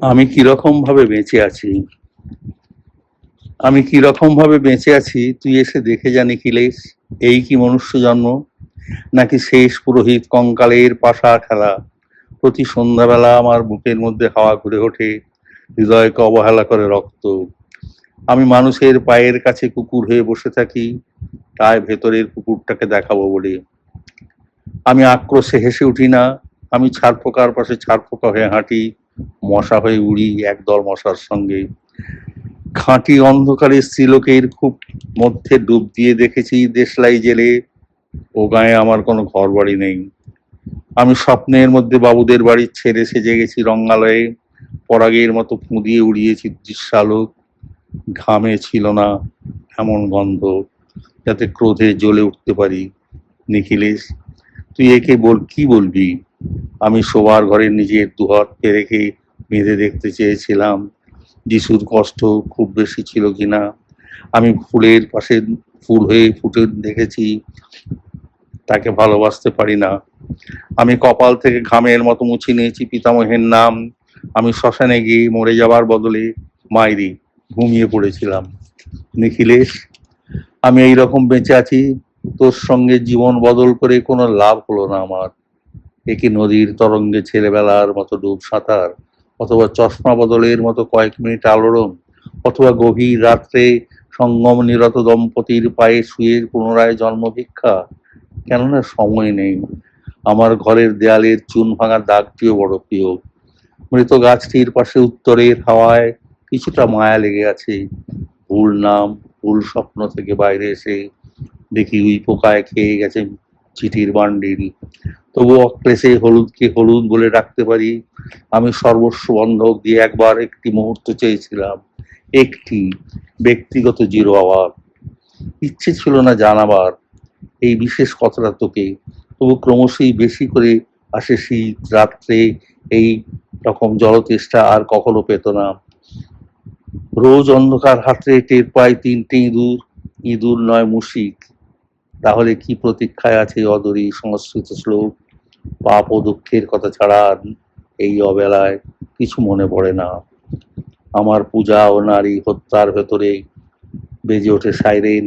আমি কীরকম ভাবে বেঁচে আছি? আমি কীরকম ভাবে বেঁচে আছি? তুই এসে দেখে জানি নিখিলেশ এই কি মনুষ্য জন্ম? নাকি শেষ পুরোহিত কঙ্কালের পাশা খেলা? প্রতি সন্ধ্যাবেলা আমার বুকের মধ্যে হাওয়া ঘুরে ওঠে, হৃদয়কে অবহেলা করে রক্ত। আমি মানুষের পায়ের কাছে কুকুর হয়ে বসে থাকি, তাই ভেতরের কুকুরটাকে দেখাবো বলে। আমি আক্রোশে হেসে উঠি না, আমি ছাড়পোকার পাশে ছাড়পোকা হয়ে হাঁটি মশা হয়ে উড়ি একদল মশার সঙ্গে। খাঁটি অন্ধকারে স্ত্রীলোকের খুব মধ্যে ডুব দিয়ে দেখেছি দেশলাই জেলে। ও গায়ে আমার কোনো ঘর বাড়ি নেই। আমি স্বপ্নের মধ্যে বাবুদের বাড়ির ছেড়ে সেজে গেছি রঙ্গালয়ে। পরাগের মতো ফুঁদিয়ে উড়িয়েছি দৃশ্যালোক। ঘামে ছিল না এমন গন্ধ, যাতে ক্রোধে জ্বলে উঠতে পারি। নিখিলেশ, তুই একে বল, কি বলবি? আমি শোবার ঘরে নিজের দুহাতকে রেখে বেঁধে দেখতে চেয়েছিলাম, যিশুর কষ্ট খুব বেশি ছিল কিনা। আমি ফুলের পাশে ফুল হয়ে ফুটে দেখেছি, তাকে ভালোবাসতে পারি না। আমি কপাল থেকে ঘামের মতো মুছে নিয়েছি পিতামহের নাম। আমি শ্মশানে গিয়ে মরে যাবার বদলে মাইরি ঘুমিয়ে পড়েছিলাম। নিখিলেশ, আমি এই রকম বেঁচে আছি, তোর সঙ্গে জীবন বদল করে কোনো লাভ হলো না আমার। একে নদীর তরঙ্গে ছেলেবেলার মতো ডুব সাঁতার, অথবা চশমা বদলের মতো কয়েক মিনিট আলোড়ন, অথবা গভীর রাত্রে সঙ্গম নিরত দম্পতির পায়ে শুয়ে পুনরায় জন্ম ভিক্ষা। কেননা সময় নেই। আমার ঘরের দেয়ালের চুন ভাঙা দাগটিও বড় প্রিয়। মৃত গাছটির পাশে উত্তরের হাওয়ায় কিছুটা মায়া লেগে আছে। ভুল নাম, ভুল স্বপ্ন থেকে বাইরে এসে দেখি উই পোকায় খেয়ে গেছে চিঠির বান্ডিল। তবু অক্লেশে হলুদকে হলুদ বলে ডাকতে পারি। আমি সর্বস্ব বন্ধক দিয়ে একবার একটি মুহূর্ত চেয়েছিলাম। একটি ব্যক্তিগত জিরো আবার ইচ্ছে ছিল না জানাবার। এই বিশেষ কথাটা তোকে। তবু ক্রমশই বেশি করে আসে শীত, রাত্রে এই রকম জলতেষ্টা আর কখনো পেত না। রোজ অন্ধকার হাতে টের পাই তিনটে ইঁদুর। ইঁদুর নয় মুশিক। তাহলে কি প্রতীক্ষায় আছে অদরি সংস্কৃত শ্লোক? পাপ ও দুঃখের কথা ছাড়া এই অবেলায় কিছু মনে পড়ে না। আমার পূজা ও নারী হত্যার ভেতরে বেজে ওঠে সাইরেন।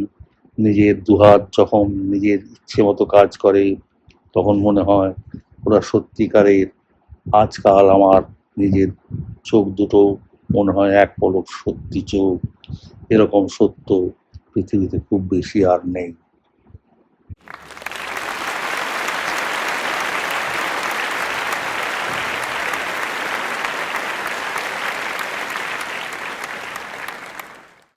নিজের দুহাত যখন নিজের ইচ্ছে মতো কাজ করে, তখন মনে হয় ওরা সত্যিকারের। আজকাল আমার নিজের চোখ দুটো মনে হয় এক পলক সত্যি চোখ। এরকম সত্য পৃথিবীতে খুব বেশি আর নেই।